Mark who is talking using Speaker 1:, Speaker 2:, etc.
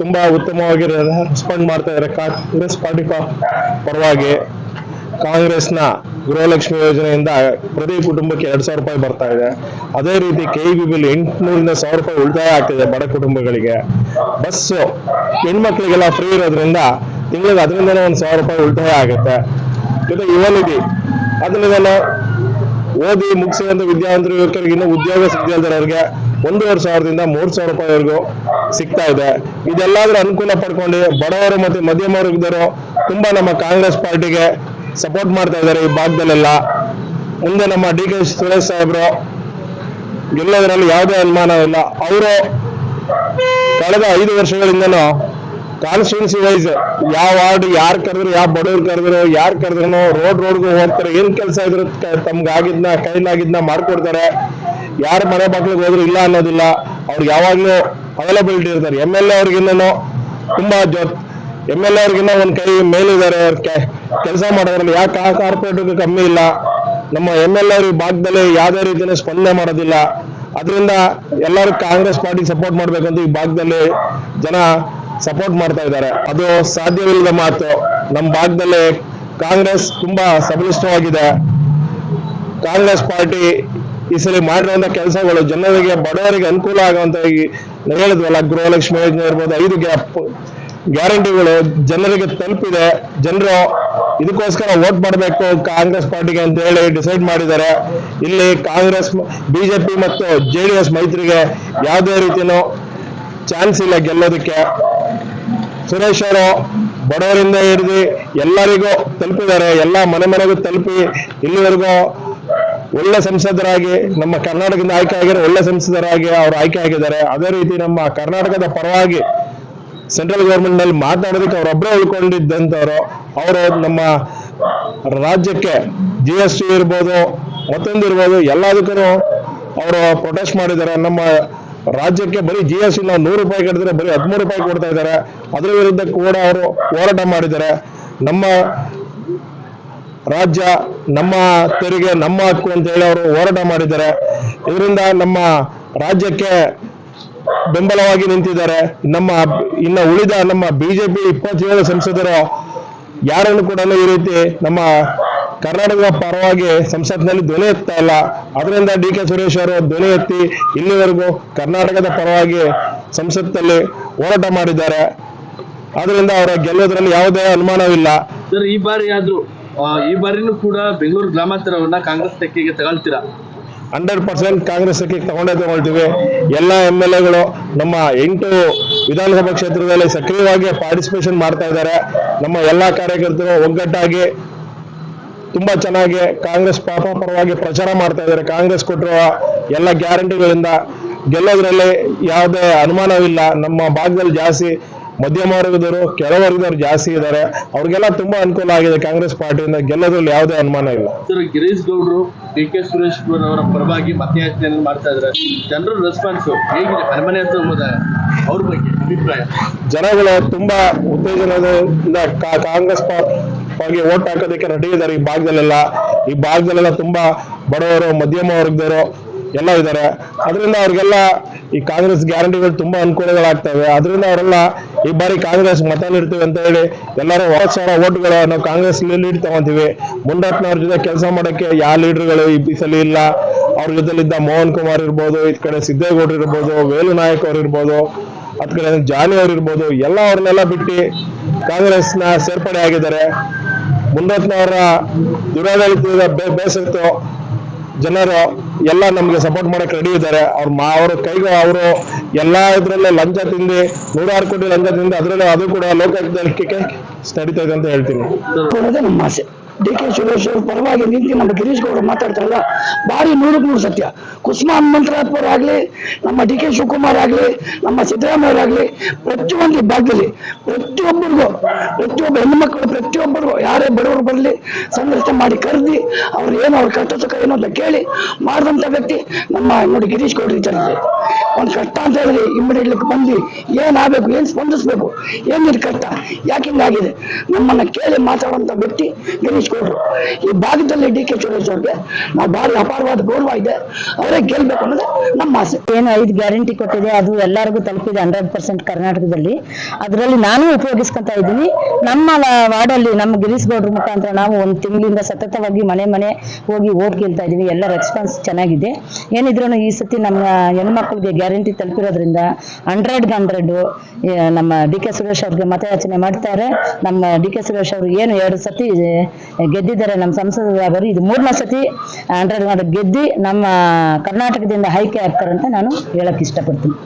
Speaker 1: ತುಂಬಾ ಉತ್ತಮವಾಗಿ ರೆಸ್ಪಾಂಡ್ ಮಾಡ್ತಾ ಇದ್ದಾರೆ. ಕಾಂಗ್ರೆಸ್ ಪಾರ್ಟಿ ಪರವಾಗಿ ಕಾಂಗ್ರೆಸ್ನ ಗೃಹಲಕ್ಷ್ಮಿ ಯೋಜನೆಯಿಂದ ಪ್ರತಿ ಕುಟುಂಬಕ್ಕೆ ಎರಡ್ ಸಾವಿರ ರೂಪಾಯಿ ಬರ್ತಾ ಇದೆ. ಅದೇ ರೀತಿ ಕೆ ಬಿ ಬಿಲ್ ಎಂಟುನೂರಿಂದ ಸಾವಿರ ರೂಪಾಯಿ ಉಳಿತಾಯ ಆಗ್ತಿದೆ ಬಡ ಕುಟುಂಬಗಳಿಗೆ. ಬಸ್ಸು ಹೆಣ್ಮಕ್ಳಿಗೆಲ್ಲ ಫ್ರೀ ಇರೋದ್ರಿಂದ ತಿಂಗಳಿಗೆ ಅದರಿಂದನೇ ಒಂದು ಸಾವಿರ ರೂಪಾಯಿ ಉಳಿತಾಯ ಆಗುತ್ತೆ. ಜೊತೆ ಯುವ ನಿಧಿ ಅದರಿಂದ ಓದಿ ಮುಗಿಸಿದಂತ ವಿದ್ಯಾವಂತರು ಯುವಕರಿಗೆ ಇನ್ನೂ ಉದ್ಯೋಗ ಸಿಗದಿರೋರಿಗೆ ಒಂದೂವರೆ ಸಾವಿರದಿಂದ ಮೂರು ಸಾವಿರ ರೂಪಾಯಿವರೆಗೂ ಸಿಗ್ತಾ ಇದೆ. ಇದೆಲ್ಲಾದ್ರೂ ಅನುಕೂಲ ಪಡ್ಕೊಂಡು ಬಡವರು ಮತ್ತೆ ಮಧ್ಯಮ ವರ್ಗದವರು ತುಂಬಾ ನಮ್ಮ ಕಾಂಗ್ರೆಸ್ ಪಾರ್ಟಿಗೆ ಸಪೋರ್ಟ್ ಮಾಡ್ತಾ ಇದ್ದಾರೆ ಈ ಭಾಗದಲ್ಲೆಲ್ಲ. ಮುಂದೆ ನಮ್ಮ ಡಿ ಕೆ ಸುರೇಶ್ ಸಾಹೇಬ್ರು ಗೆಲ್ಲೋದ್ರಲ್ಲಿ ಯಾವುದೇ ಅನುಮಾನ ಇಲ್ಲ ಅವರು ಕಳೆದ ಐದು ವರ್ಷಗಳಿಂದನೂ ಕಾನ್ಸ್ಟಿಟ್ಯೂನ್ಸಿ ವೈಸ್ ಯಾವ ವಾರ್ಡ್ ಯಾರು ಕರೆದ್ರು, ಯಾವ ಬಡವ್ರು ಕರೆದ್ರು, ಯಾರು ಕರೆದ್ರು ರೋಡ್ ರೋಡ್ಗೂ ಹೋಗ್ತಾರೆ. ಏನ್ ಕೆಲಸ ಇದ್ರು ಕ- ತಮ್ಗೆ ಆಗಿದ್ನ ಕೈಲಾಗಿದ್ನ ಮಾಡ್ಕೊಡ್ತಾರೆ. ಯಾರು ಮನೆ ಬಾಗ್ಲಿಗೆ ಹೋದ್ರು ಇಲ್ಲ ಅನ್ನೋದಿಲ್ಲ. ಅವ್ರಿಗೆ ಯಾವಾಗ್ಲೂ ಅವೈಲಬಿಲಿಟಿ ಇರ್ತಾರೆ. ಎಂ ಎಲ್ ಎ ಅವ್ರಿಗಿನ್ನೂ ತುಂಬಾ ಜೋ ಎಂ ಎಲ್ ಎ ಅವ್ರಿಗಿನ್ನ ಒಂದ್ ಕೈ ಮೇಲಿದ್ದಾರೆ ಕೆಲಸ ಮಾಡೋದ್ರಲ್ಲಿ ಯಾಕೆ ಆ ಕಾರ್ಪೊರೇಟ್ಗೆ ಕಮ್ಮಿ ಇಲ್ಲ? ನಮ್ಮ ಎಂ ಎಲ್ ಎ ಅವ್ರಿಗೆ ಭಾಗದಲ್ಲಿ ಯಾವುದೇ ರೀತಿಯ ಸ್ಪಂದನೆ ಮಾಡೋದಿಲ್ಲ. ಅದರಿಂದ ಎಲ್ಲರೂ ಕಾಂಗ್ರೆಸ್ ಪಾರ್ಟಿ ಸಪೋರ್ಟ್ ಮಾಡ್ಬೇಕಂತ ಈ ಭಾಗದಲ್ಲಿ ಜನ ಸಪೋರ್ಟ್ ಮಾಡ್ತಾ ಇದ್ದಾರೆ. ಅದು ಸಾಧ್ಯವಿಲ್ಲದ ಮಾತು. ನಮ್ಮ ಭಾಗದಲ್ಲಿ ಕಾಂಗ್ರೆಸ್ ತುಂಬಾ ಸಬಲಿಷ್ಠವಾಗಿದೆ ಕಾಂಗ್ರೆಸ್ ಪಾರ್ಟಿ ಈ ಸಲ ಮಾಡಿರುವಂತ ಕೆಲಸಗಳು ಜನರಿಗೆ, ಬಡವರಿಗೆ ಅನುಕೂಲ ಆಗುವಂತ ಹೇಳಿದ್ವಲ್ಲ, ಗೃಹಲಕ್ಷ್ಮಿ ಯೋಜನೆ ಇರ್ಬೋದು, ಐದು ಗ್ಯಾಪ್ ಗ್ಯಾರಂಟಿಗಳು ಜನರಿಗೆ ತಲುಪಿದೆ. ಜನರು ಇದಕ್ಕೋಸ್ಕರ ವೋಟ್ ಮಾಡಬೇಕು, ಕಾಂಗ್ರೆಸ್ ಪಾರ್ಟಿಗೆ ಅಂತ ಹೇಳಿ ಡಿಸೈಡ್ ಮಾಡಿದ್ದಾರೆ. ಇಲ್ಲಿ ಕಾಂಗ್ರೆಸ್ ಬಿಜೆಪಿ ಮತ್ತು ಜೆ ಡಿ ಎಸ್ ಮೈತ್ರಿಗೆ ಯಾವುದೇ ರೀತಿಯೂ ಚಾನ್ಸ್ ಇಲ್ಲ ಗೆಲ್ಲೋದಕ್ಕೆ. ಸುರೇಶ್ ಅವರು ಬಡವರಿಂದ ಹಿಡಿದು ಎಲ್ಲರಿಗೂ ತಲುಪಿದ್ದಾರೆ. ಎಲ್ಲ ಮನೆ ಮನೆಗೂ ತಲುಪಿ ಇಲ್ಲಿವರೆಗೂ ಒಳ್ಳೆ ಸಂಸದರಾಗಿ ನಮ್ಮ ಕರ್ನಾಟಕದಿಂದ ಆಯ್ಕೆ ಆಗಿರೋ ಒಳ್ಳೆ ಸಂಸದರಾಗಿ ಅವರು ಆಯ್ಕೆ ಆಗಿದ್ದಾರೆ. ಅದೇ ರೀತಿ ನಮ್ಮ ಕರ್ನಾಟಕದ ಪರವಾಗಿ ಸೆಂಟ್ರಲ್ ಗೌರ್ಮೆಂಟ್ನಲ್ಲಿ ಮಾತಾಡೋದಕ್ಕೆ ಅವರೊಬ್ಬರೇ ಉಳ್ಕೊಂಡಿದ್ದಂಥವ್ರು. ಅವರು ನಮ್ಮ ರಾಜ್ಯಕ್ಕೆ ಜಿ ಎಸ್ ಟಿ ಇರ್ಬೋದು ಮತ್ತೊಂದು ಇರ್ಬೋದು ಎಲ್ಲದಕ್ಕೂ ಅವರು ಪ್ರೊಟೆಸ್ಟ್ ಮಾಡಿದ್ದಾರೆ. ನಮ್ಮ ರಾಜ್ಯಕ್ಕೆ ಬರೀ ಜಿ ಎಸ್ ಟಿ ನೂರು ರೂಪಾಯಿ ಕಟ್ಟಿದ್ರೆ ಬರೀ ಹದಿಮೂರು ರೂಪಾಯಿ ಕೊಡ್ತಾ ಇದ್ದಾರೆ. ಅದರ ವಿರುದ್ಧ ಕೂಡ ಅವರು ಹೋರಾಟ ಮಾಡಿದ್ದಾರೆ. ನಮ್ಮ ರಾಜ್ಯ, ನಮ್ಮ ತೆರಿಗೆ, ನಮ್ಮ ಹಕ್ಕು ಅಂತ ಹೇಳಿ ಅವರು ಹೋರಾಟ ಮಾಡಿದ್ದಾರೆ. ಇದರಿಂದ ನಮ್ಮ ರಾಜ್ಯಕ್ಕೆ ಬೆಂಬಲವಾಗಿ ನಿಂತಿದ್ದಾರೆ. ನಮ್ಮ ಇನ್ನು ಉಳಿದ ನಮ್ಮ ಬಿಜೆಪಿ ಇಪ್ಪತ್ತೇಳು ಸಂಸದರು ಯಾರನ್ನು ಕೂಡ ಈ ರೀತಿ ನಮ್ಮ ಕರ್ನಾಟಕದ ಪರವಾಗಿ ಸಂಸತ್ನಲ್ಲಿ ಧ್ವನಿ ಎತ್ತಾ ಇಲ್ಲ. ಅದರಿಂದ ಡಿ ಕೆ ಸುರೇಶ್ ಅವರು ಧ್ವನಿ ಎತ್ತಿ ಇಲ್ಲಿವರೆಗೂ ಕರ್ನಾಟಕದ ಪರವಾಗಿ ಸಂಸತ್ತಲ್ಲಿ ಹೋರಾಟ ಮಾಡಿದ್ದಾರೆ. ಅದರಿಂದ ಅವರ ಗೆಲ್ಲೋದ್ರಲ್ಲಿ ಯಾವುದೇ ಅನುಮಾನವಿಲ್ಲ.
Speaker 2: ಸರ್ ಈ ಬಾರಿ ಆದ್ರೂ ಈ ಬಾರಿನೂ ಕೂಡ ಬೆಂಗಳೂರು ಗ್ರಾಮಾಂತರವನ್ನ ಕಾಂಗ್ರೆಸ್ ತೆಕ್ಕೆಗೆ ತಗೊಳ್ತೀರಾ?
Speaker 1: ಹಂಡ್ರೆಡ್ ಪರ್ಸೆಂಟ್ ಕಾಂಗ್ರೆಸ್ ತಗೊಂಡೇ ತಗೊಳ್ತೀವಿ. ಎಲ್ಲ ಎಂ ಎಲ್ ಎಗಳು ನಮ್ಮ ಎಂಟು ವಿಧಾನಸಭಾ ಕ್ಷೇತ್ರದಲ್ಲಿ ಸಕ್ರಿಯವಾಗಿ ಪಾರ್ಟಿಸಿಪೇಷನ್ ಮಾಡ್ತಾ ಇದ್ದಾರೆ. ನಮ್ಮ ಎಲ್ಲಾ ಕಾರ್ಯಕರ್ತರು ಒಗ್ಗಟ್ಟಾಗಿ ತುಂಬಾ ಚೆನ್ನಾಗಿ ಕಾಂಗ್ರೆಸ್ ಪಾಪ ಪರವಾಗಿ ಪ್ರಚಾರ ಮಾಡ್ತಾ ಇದ್ದಾರೆ. ಕಾಂಗ್ರೆಸ್ ಕೊಟ್ಟಿರುವ ಎಲ್ಲ ಗ್ಯಾರಂಟಿಗಳಿಂದ ಗೆಲ್ಲೋದ್ರಲ್ಲಿ ಯಾವುದೇ ಅನುಮಾನವಿಲ್ಲ. ನಮ್ಮ ಭಾಗದಲ್ಲಿ ಜಾಸ್ತಿ ಮಧ್ಯಮ ವರ್ಗದವರು ಕೆಲವರ್ಗದವರು ಜಾಸ್ತಿ ಇದ್ದಾರೆ. ಅವ್ರಿಗೆಲ್ಲ ತುಂಬಾ ಅನುಕೂಲ ಆಗಿದೆ ಕಾಂಗ್ರೆಸ್ ಪಾರ್ಟಿಯಿಂದ ಗೆಲ್ಲೋದ್ರಲ್ಲಿ ಯಾವುದೇ ಅನುಮಾನ ಇಲ್ಲ.
Speaker 2: ಸರ್ ಗಿರೀಶ್ ಗೌಡರು ಡಿ ಕೆ ಸುರೇಶ್ ಗೌಡ್ ಅವರ ಪರವಾಗಿ ಮತಯಾಚನೆ ಮಾಡ್ತಾ ಇದ್ದಾರೆ. ಜನರ ರೆಸ್ಪಾನ್ಸ್ ಹೇಗಿದೆ? ಅರಮನೆ ಹತ್ರ ಹೋದಾಗ ಅವ್ರ ಬಗ್ಗೆ ಅಭಿಪ್ರಾಯ?
Speaker 1: ಜನಗಳು ತುಂಬಾ ಉತ್ತೇಜನದಿಂದ ಕಾಂಗ್ರೆಸ್ ಪರವಾಗಿ ಓಟ್ ಹಾಕೋದಕ್ಕೆ ರೆಡಿ ಇದ್ದಾರೆ. ಈ ಭಾಗದಲ್ಲೆಲ್ಲ ಈ ಭಾಗದಲ್ಲೆಲ್ಲ ತುಂಬಾ ಬಡವರು, ಮಧ್ಯಮ ವರ್ಗದವರು ಎಲ್ಲ ಇದ್ದಾರೆ. ಅದರಿಂದ ಅವ್ರಿಗೆಲ್ಲ ಈ ಕಾಂಗ್ರೆಸ್ ಗ್ಯಾರಂಟಿಗಳು ತುಂಬಾ ಅನುಕೂಲಗಳಾಗ್ತವೆ. ಅದರಿಂದ ಅವರೆಲ್ಲ ಈ ಬಾರಿ ಕಾಂಗ್ರೆಸ್ ಮತ ನೀಡ್ತೀವಿ ಅಂತ ಹೇಳಿ ಎಲ್ಲರೂ ಒಂಬತ್ತು ಸಾವಿರ ಓಟ್ಗಳು ನಾವು ಕಾಂಗ್ರೆಸ್ ಲೀಡ್ ತಗೊಂತೀವಿ. ಮುಂಡಪ್ಪನವ್ರ ಜೊತೆ ಕೆಲಸ ಮಾಡೋಕ್ಕೆ ಯಾವ ಲೀಡರ್ಗಳು ಈ ಸಲ ಇಲ್ಲ. ಅವ್ರ ಜೊತೆಲಿದ್ದ ಮೋಹನ್ ಕುಮಾರ್ ಇರ್ಬೋದು, ಈ ಕಡೆ ಸಿದ್ದೇಗೌಡರು ಇರ್ಬೋದು, ವೇಲು ನಾಯಕ್ ಅವ್ರು ಇರ್ಬೋದು, ಅದ್ ಕಡೆ ಜಾನಿ ಅವ್ರು ಇರ್ಬೋದು, ಎಲ್ಲ ಅವ್ರನ್ನೆಲ್ಲ ಬಿಟ್ಟು ಕಾಂಗ್ರೆಸ್ನ ಸೇರ್ಪಡೆ ಆಗಿದ್ದಾರೆ ಮುನ್ನತ್ನವರ ದುರಾಡಳಿತದ ಬೇ- ಬೇಸತ್ತು ಜನರು ಎಲ್ಲ ನಮ್ಗೆ ಸಪೋರ್ಟ್ ಮಾಡಕ್ ರೆಡಿ ಇದ್ದಾರೆ. ಅವ್ರ ಮಾ, ಅವ್ರ ಕೈಗೂ ಅವರು ಎಲ್ಲ ಇದ್ರಲ್ಲೇ ಲಂಚ ತಿಂದು, ನೂರಾರು ಕೋಟಿ ಲಂಚ ತಿಂದು, ಅದರಲ್ಲೂ ಅದು ಕೂಡ ಲೋಕಾಯುಕ್ತಕ್ಕೆ ನಡೀತಾ ಇದೆ ಅಂತ ಹೇಳ್ತೀನಿ.
Speaker 3: ಡಿ ಕೆ ಸುರೇಶ್ ಅವ್ರ ಪರವಾಗಿ ನಿಂತು ನಮ್ಮ ಗಿರೀಶ್ ಗೌಡ ಮಾತಾಡ್ತಾರಲ್ಲ, ಭಾರಿ ನೂರಕ್ಕೆ ನೂರು ಸತ್ಯ. ಕುಸುಮಾ ಹನುಮಂತರಾಜ್ಪುರ ಆಗಲಿ, ನಮ್ಮ ಡಿ ಕೆ ಶಿವಕುಮಾರ್ ಆಗಲಿ, ನಮ್ಮ ಸಿದ್ದರಾಮಯ್ಯರಾಗ್ಲಿ ಪ್ರತಿಯೊಂದು ಭಾಗದಲ್ಲಿ ಪ್ರತಿಯೊಬ್ಬರಿಗೂ, ಪ್ರತಿಯೊಬ್ಬ ಹೆಣ್ಮಕ್ಳು, ಪ್ರತಿಯೊಬ್ಬರಿಗೂ ಯಾರೇ ಬಡವರು ಬರಲಿ, ಸಂಘರ್ಷ ಮಾಡಿ ಕರೆದಿ, ಅವ್ರು ಏನು ಅವ್ರ ಸುಖ ಏನು ಅಂತ ಕೇಳಿ ಮಾಡಿದಂಥ ವ್ಯಕ್ತಿ ನಮ್ಮ ನೋಡಿ ಗಿರೀಶ್ ಗೌಡ್ರು ಇದ್ದಾರೆ ಒಂದು ಕಷ್ಟ ಅಂತ ಹೇಳಿದ್ರೆ ಇಮ್ಮಿಡಿಯೇಟ್ಲಿ ಬಂದು ಏನಾಗಬೇಕು, ಏನು ಸ್ಪಂದಿಸ್ಬೇಕು ಏನಿದೆ ಕಷ್ಟ, ಯಾಕೆ ಹಿಂಗಾಗಿದೆ? ನಮ್ಮನ್ನ ಕೇಳಿ ಮಾತಾಡುವಂತ ವ್ಯಕ್ತಿ ಗಿರೀಶ್ ಗೌಡರು. ಈ ಭಾಗದಲ್ಲಿ ಡಿ ಕೆ ಸುರೇಶ್ ಅವ್ರಿಗೆ ನಾವು ಭಾರಿ ಅಪಾರವಾದ ಗೌರವ ಇದೆ. ಅವರೇ ಗೆಲ್ಬೇಕು ಅನ್ನೋದೇ ನಮ್ಮ ಆಸೆ.
Speaker 4: ಏನು ಐದು ಗ್ಯಾರಂಟಿ ಕೊಟ್ಟಿದೆ, ಅದು ಎಲ್ಲರಿಗೂ ತಲುಪಿದೆ ಹಂಡ್ರೆಡ್ ಪರ್ಸೆಂಟ್ ಕರ್ನಾಟಕದಲ್ಲಿ. ಅದರಲ್ಲಿ ನಾನು ಉಪಯೋಗಿಸ್ಕೊಂತ ಇದ್ದೀನಿ. ನಮ್ಮ ವಾರ್ಡಲ್ಲಿ ನಮ್ಮ ಗಿರೀಶ್ ಗೌಡ್ರ ಮುಖಾಂತರ ನಾವು ಒಂದು ತಿಂಗಳಿಂದ ಸತತವಾಗಿ ಮನೆ ಮನೆ ಹೋಗಿ ಓಟ್ ಗೆಲ್ತಾ ಇದ್ದೀವಿ. ಎಲ್ಲ ರೆಸ್ಪಾನ್ಸ್ ಚೆನ್ನಾಗಿದೆ. ಏನಿದ್ರು ಈ ಸತಿ ನಮ್ಮ ಹೆಣ್ಮಕ್ಳಿಗೆ ಗ್ಯಾರಂಟಿ ತಲುಪಿರೋದ್ರಿಂದ ಹಂಡ್ರೆಡ್ ಹಂಡ್ರೆಡ್ ನಮ್ಮ ಡಿ ಕೆ ಸುರೇಶ್ ಅವ್ರಿಗೆ ಮತಯಾಚನೆ ಮಾಡ್ತಾರೆ. ನಮ್ಮ ಡಿ ಕೆ ಸುರೇಶ್ ಅವರು ಏನು ಎರಡು ಸತಿ ಗೆದ್ದಿದ್ದಾರೆ ನಮ್ಮ ಸಂಸದರಾಗರು ಇದು ಮೂರನೇ ಸತಿ ಹಂಡ್ರೆಡ್ ಗೆದ್ದಿ ನಮ್ಮ ಕರ್ನಾಟಕದಿಂದ ಆಯ್ಕೆ ಆಗ್ತಾರೆ ಅಂತ ನಾನು ಹೇಳಕ್ ಇಷ್ಟಪಡ್ತೀನಿ.